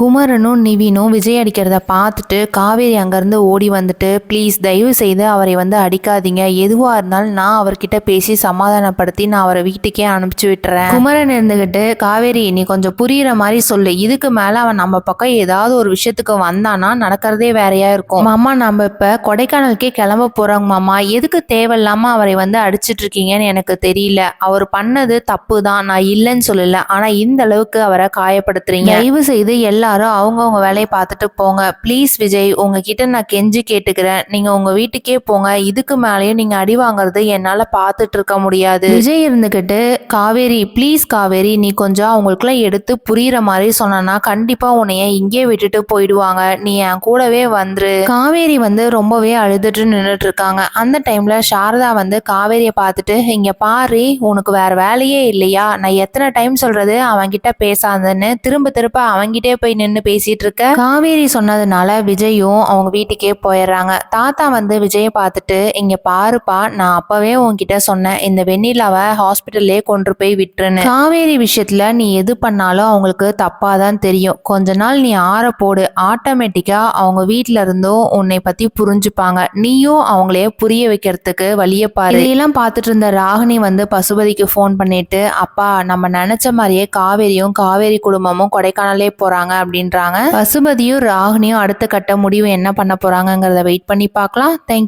குமரனும் நிவினும் விஜய் அடிக்கிறத பார்த்துட்டு காவேரி அங்கேருந்து ஓடி வந்துட்டு ப்ளீஸ் தயவு செய்து அவரை வந்து அடிக்காதீங்க. எதுவாக இருந்தாலும் நான் அவர்கிட்ட பேசி சமாதானப்படுத்தி நான் அவரை வீட்டுக்கே அனுப்பிச்சு விட்டுறேன். குமரன் இருந்துக்கிட்டு காவேரி நீ கொஞ்சம் புரியுற மாதிரி சொல்லு. இதுக்கு மேலே அவன் நம்ம பக்கம் ஏதாவது ஒரு விஷயத்துக்கு வந்தானா நடக்கிறதே வேறையா இருக்கும். மாமா நம்ம இப்போ கொடைக்கானலுக்கே கிளம்ப போகிறோங்க மாமா. எதுக்கு தேவையில்லாமல் அவரை வந்து அடிச்சிட்டு இருக்கீங்கன்னு எனக்கு தெரியல. அவர் பண்ணது தப்பு தான் நான் இல்லைன்னு சொல்லல. ஆனால் இந்த அளவுக்கு அவரை காயப்படுத்துறீங்க. தயவு செய்து எல்லாரும் அவங்கவுங்க வேலையை பார்த்துட்டு போங்க. ப்ளீஸ் விஜய் உங்ககிட்ட நான் கெஞ்சி கேட்டுக்கிறேன். நீங்க உங்க வீட்டுக்கே போங்க. இதுக்கு மேலேயும் நீங்க அடி வாங்குறது என்னால பார்த்துட்டு இருக்க முடியாது. விஜய் இருந்துகிட்டு காவேரி ப்ளீஸ் காவேரி நீ கொஞ்சம் அவங்களுக்குலாம் எடுத்து புரியுற மாதிரி சொன்னா கண்டிப்பா உன்னைய இங்கே விட்டுட்டு போயிடுவாங்க. நீ என் கூடவே வந்துரு. காவேரி வந்து ரொம்பவே அழுதுட்டு நின்றுட்டு இருக்காங்க அந்த டைம்ல சாரதா வந்து காவேரியை பார்த்துட்டு இங்க பாரு உனக்கு வேற வேலையே இல்லையா? நான் எத்தனை டைம் சொல்றது? அவன்கிட்ட பேசாதன்னு. திரும்ப திரும்ப அவன்கிட்டே போய் நின்று பேசிட்டு இருக்க? காவேரி சொன்னதுனால விஜயும் அவங்க வீட்டுக்கே போயிடுறாங்க. தாத்தா வந்து விஜயை பார்த்துட்டு இங்க பாருப்பா நான் அப்பவே உன்கிட்ட சொன்னேன். இந்த வெண்ணிலாவை ஹாஸ்பிட்டல்லே கொண்டு போய் விட்டுருன்னு. காவேரி விஷயத்துல நீ எது பண்ணாலும் அவங்களுக்கு தப்பா தான் தெரியும். கொஞ்ச நாள் நீ ஆற போடு. ஆட்டோமேட்டிக்கா அவங்க வீட்டுல இருந்தும் உன்னை பத்தி புரிஞ்சுப்பாங்க. நீயும் அவங்களே புரிய வைக்கிறதுக்கு வழிய பாரு. இதெல்லாம் பார்த்துட்டு இருந்த ராகினி வந்து பசுபதிக்கு ஃபோன் பண்ணிட்டு அப்பா நம்ம நினைச்ச மாதிரியே காவேரியும் காவேரி குடும்பமும் கொடைக்கானலே போறாங்க அப்படின்றாங்க. பசுபதியும் ராகினியும் அடுத்த கட்ட முடிவு என்ன பண்ண போறாங்கங்கிறத வெயிட் பண்ணி பார்க்கலாம். தேங்க்